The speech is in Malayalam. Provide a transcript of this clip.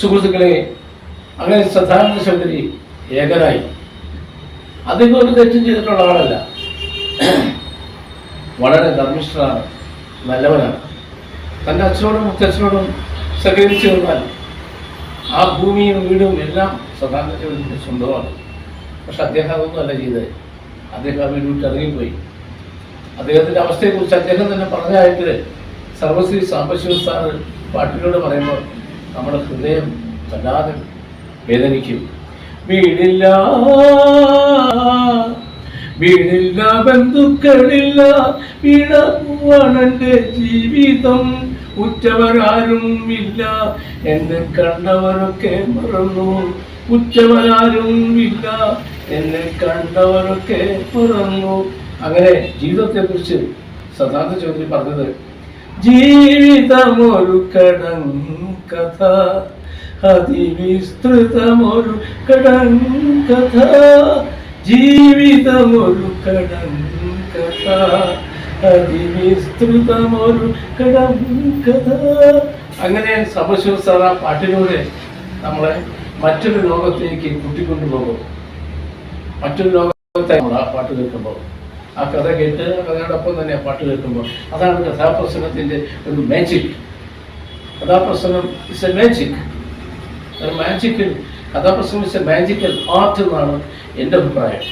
സുഹൃത്തുക്കളെ അങ്ങനെ സദാനന്ദ ശബരി ഏകനായി അദ്ദേഹം ഒരു തെറ്റും ചെയ്തിട്ടുള്ള ആളല്ല. വളരെ ധർമ്മിഷ്ഠനാണ് നല്ലവനാണ്. തന്റെ അച്ഛനോടും മുത്തച്ഛനോടും സഹകരിച്ചു നിന്നാൽ ആ ഭൂമിയും വീടും എല്ലാം സദാനന്ദ സ്വന്തമാണ്. പക്ഷെ അദ്ദേഹം അതൊന്നും അല്ല ചെയ്തത്. അദ്ദേഹം ആ വീട് വിട്ട് ഇറങ്ങിപ്പോയി. അദ്ദേഹത്തിന്റെ അവസ്ഥയെക്കുറിച്ച് അദ്ദേഹം തന്നെ പറഞ്ഞായിട്ട് സർവശ്രീ സാമ്പശിവസ്ഥാന പാട്ടിലൂടെ പറയുമ്പോൾ നമ്മുടെ ഹൃദയം വല്ലാതെ വേദനിക്കും. വീടില്ല വീടില്ല ബന്ധുക്കളില്ല വീണ ജീവിതം ഉറ്റവരാരും ഇല്ല എന്നെ കണ്ടവരൊക്കെ മറന്നു ഉറ്റവരാരും ഇല്ല എന്നെ കണ്ടവരൊക്കെ മറന്നു. അങ്ങനെ ജീവിതത്തെക്കുറിച്ച് സദാന്ത ചൗധരി പറഞ്ഞത് ജീവിതമൊരു കടൻ കഥ. അതിവിസ്തൃതമൊരു കടൻ കഥ. ജീവിതമൊരു കടൻ കഥ. അതിവിസ്തൃതമൊരു കടൻ കഥ. അങ്ങനെ സബശിവസാറ പാട്ടിലൂടെ നമ്മളെ മറ്റൊരു ലോകത്തേക്ക് കൂട്ടിക്കൊണ്ടുപോകും. മറ്റൊരു ലോകത്തെ നമ്മൾ ആ പാട്ട് കേൾക്കുമ്പോൾ. ആ കഥ കേട്ട് കഥയോടൊപ്പം തന്നെ പാട്ട് കേൾക്കുമ്പോൾ അതാണ് കഥാപ്രസംഗത്തിന്റെ ഒരു മാജിക് കഥാപ്രസംഗം ഇസ് എ മാജിക് ഒരു മാജിക്കൽ കഥാപ്രസംഗം ഇസ് എ മാജിക്കൽ ആർട്ട് എന്നാണ് എന്റെ അഭിപ്രായം.